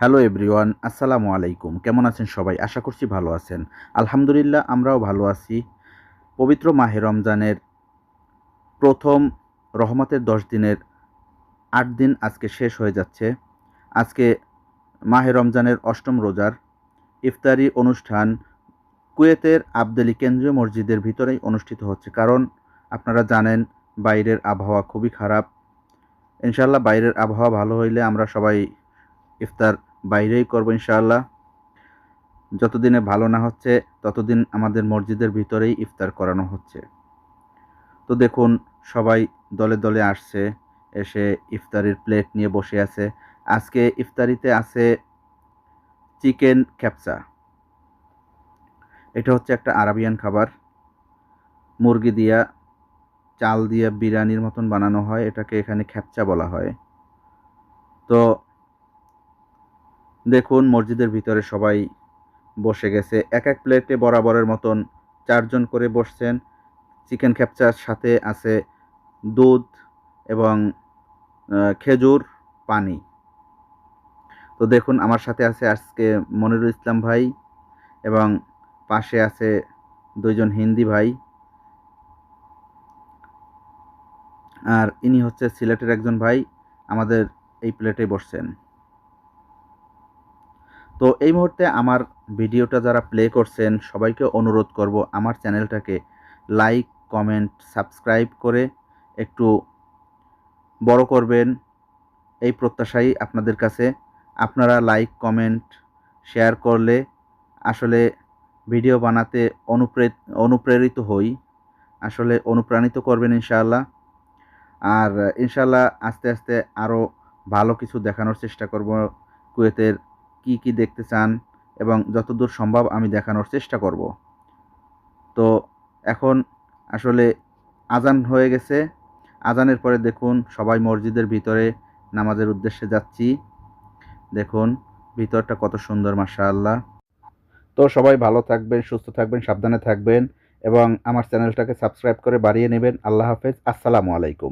Hello everyone, আসসালামু আলাইকুম। কেমন আছেন সবাই? আশা করছি ভালো আছেন। আলহামদুলিল্লাহ, আমরাও ভালো আছি। পবিত্র মাহে রমজানের প্রথম রহমতের দশ দিনের আট দিন আজকে শেষ হয়ে যাচ্ছে। আজকে মাহে রমজানের অষ্টম রোজার ইফতারি অনুষ্ঠান কুয়েতের আবদালি কেন্দ্রীয় মসজিদের ভিতরেই অনুষ্ঠিত হচ্ছে। কারণ আপনারা জানেন, বাইরের আবহাওয়া খুবই খারাপ। ইনশাল্লাহ বাইরের আবহাওয়া ভালো হইলে আমরা সবাই ইফতার বাইরেই করব ইনশাআল্লাহ। যতদিনে ভালো না হচ্ছে, ততদিন আমাদের মসজিদের ভিতরেই ইফতার করানো হচ্ছে। তো দেখুন, সবাই দলে দলে আসছে, এসে ইফতারির প্লেট নিয়ে বসে আছে। আজকে ইফতারিতে আছে চিকেন ক্যাপসা। এটা হচ্ছে একটা আরাবিয়ান খাবার। মুরগি দিয়া, চাল দিয়ে বিরিয়ানির মতন বানানো হয়। এটাকে এখানে খ্যাপচা বলা হয়। তো দেখুন, মসজিদের ভিতরে সবাই বসে গেছে। এক এক প্লেটে বরাবরের মতন চারজন করে বসছেন। চিকেন খ্যাপচার সাথে আছে দুধ এবং খেজুর, পানি। তো দেখুন, আমার সাথে আছে আজকে মনিরুল ইসলাম ভাই এবং পাশে আছে দুইজন হিন্দি ভাই। আর ইনি হচ্ছে সিলেটের একজন ভাই, আমাদের এই প্লেটে বসছেন। তো এই মুহূর্তে আমার ভিডিওটা যারা প্লে করছেন, সবাইকে অনুরোধ করব আমার চ্যানেলটাকে লাইক কমেন্ট সাবস্ক্রাইব করে একটু বড় করবেন। এই প্রত্যাশাই আপনাদের কাছে। আপনারা লাইক কমেন্ট শেয়ার করলে আসলে ভিডিও বানাতে অনুপ্রেরিত অনুপ্রেরিত হই। আসলে অনুপ্রাণিত করবেন ইনশাআল্লাহ। আর ইনশাআল্লাহ আস্তে আস্তে আরও ভালো কিছু দেখানোর চেষ্টা করব কুয়েতের কি কি দেখতে চান এবং যতদূর সম্ভব আমি দেখানোর চেষ্টা করব। তো এখন আসলে আজান হয়ে গেছে। আজানের পরে দেখুন সবাই মসজিদের ভিতরে নামাজের উদ্দেশ্যে যাচ্ছি। দেখুন ভিতরটা কত সুন্দর, মাশাআল্লাহ। তো সবাই ভালো থাকবেন, সুস্থ থাকবেন, সাবধানে থাকবেন এবং আমার চ্যানেলটাকে সাবস্ক্রাইব করে বাড়িয়ে নেবেন। আল্লাহ হাফেজ। আসসালামু আলাইকুম।